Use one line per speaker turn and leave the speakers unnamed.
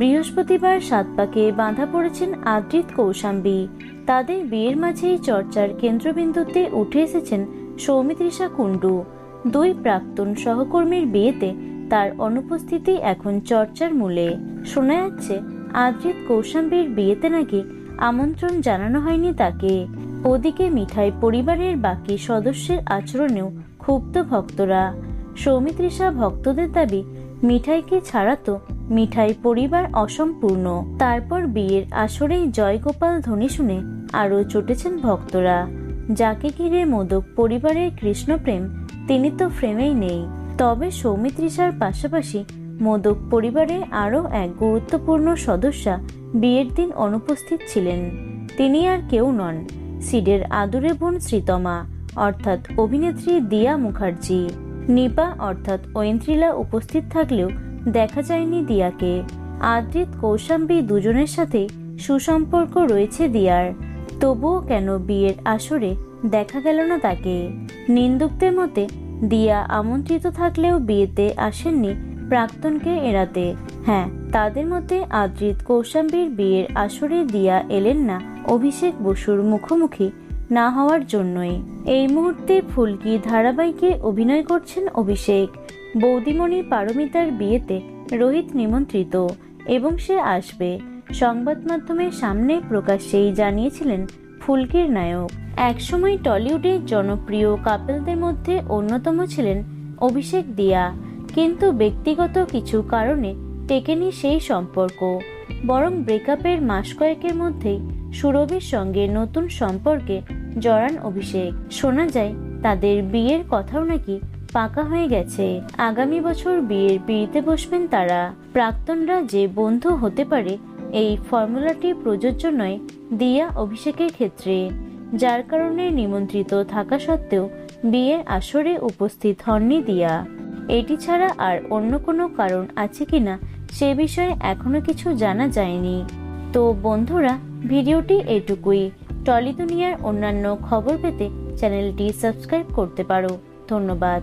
বৃহস্পতিবার সাত পাকে বাঁধা পড়েছেন আদ্রিত কৌশাম্বী। তাদের বিয়ের মাঝেই চর্চার কেন্দ্রবিন্দুতে উঠে এসেছেন সৌমিত্রিষা কুণ্ডু। দুই প্রাক্তন সহকর্মীর বিয়েতে তার অনুপস্থিতি এখন চর্চার মূলে। শোনা যাচ্ছে, আদ্রিত কৌশাম্বীর বিয়েতে নাকি আমন্ত্রণ জানানো হয়নি তাকে। ওদিকে মিঠাই পরিবারের বাকি সদস্যের আচরণেও ক্ষুব্ধ ভক্তরা। সৌমিত্রিষা ভক্তদের দাবি, মিঠাইকে ছাড়া তো মিঠাই পরিবার অসম্পূর্ণ। তারপর বিয়ের আসরেই জয়গোপাল ধ্বনি শুনে আরও চটেছেন ভক্তরা। যাকে ঘিরে মোদক পরিবারের কৃষ্ণপ্রেম, তিনি তো ফ্রেমেই নেই। তবে সৌমিত্রিষার পাশাপাশি মোদক পরিবারে আরও এক গুরুত্বপূর্ণ সদস্যা বিয়ের দিন অনুপস্থিত ছিলেন। তিনি আর কেউ নন, সিডের আদুরে বোন শ্রীতমা, অর্থাৎ অভিনেত্রী দিয়া মুখার্জি। নিপা, অর্থাৎ ঐন্দ্রিলা উপস্থিত থাকলেও দেখা যায়নি দিয়াকে। আদ্রিত, কৌশাম্বী দুজনের সাথে সুসম্পর্ক রয়েছে দিয়ার। তবুও কেন বিয়ের আসরে দেখা গেল না তাকে? নিন্দুকদের মতে দিয়া আমন্ত্রিত থাকলেও বিয়েতে আসেননি প্রাক্তনকে এড়াতে। হ্যাঁ তাদের মতে আদ্রিত, কৌশাম্বীর বিয়ের আসরে দিয়া এলেন না অভিষেক বসুর মুখোমুখি না হওয়ার জন্যই। এই মুহূর্তে ফুলকি ধারাবাহিকে অভিনয় করছেন অভিষেক। বৌদিমণি পারমিতার বিয়েতে রোহিত নিমন্ত্রিত এবং সে আসবে। সংবাদ মাধ্যমের সামনে প্রকাশ্যেই জানিয়েছিলেন ফুলকির নায়ক। একসময় টলিউডে জনপ্রিয় কাপেলদের মধ্যে অন্যতম ছিলেন অভিষেক দিয়া। কিন্তু ব্যক্তিগত কিছু কারণে টেকেনি সেই সম্পর্ক। বরং ব্রেকআপের মাস কয়েকের মধ্যেই সুরভির সঙ্গে নতুন সম্পর্কে জড়ান অভিষেক। শোনা যায়, তাদের বিয়ের কথাও নাকি পাকা হয়ে গেছে। আগামী বছর বিয়ের পিড়িতে বসবেন তারা। প্রাক্তনরা যে বন্ধু হতে পারে এই ফর্মুলাটি প্রযোজ্য নয় দিয়া অভিষেকের ক্ষেত্রে। যার কারণে নিমন্ত্রিত থাকা সত্ত্বেও বিয়ের আসরে উপস্থিত হননি দিয়া। এটি ছাড়া আর অন্য কোনো কারণ আছে কিনা সে বিষয়ে এখনও কিছু জানা যায়নি। তো বন্ধুরা, ভিডিওটি এটুকুই। টলি দুনিয়ার অন্যান্য খবর পেতে চ্যানেলটি সাবস্ক্রাইব করতে পারো। ধন্যবাদ।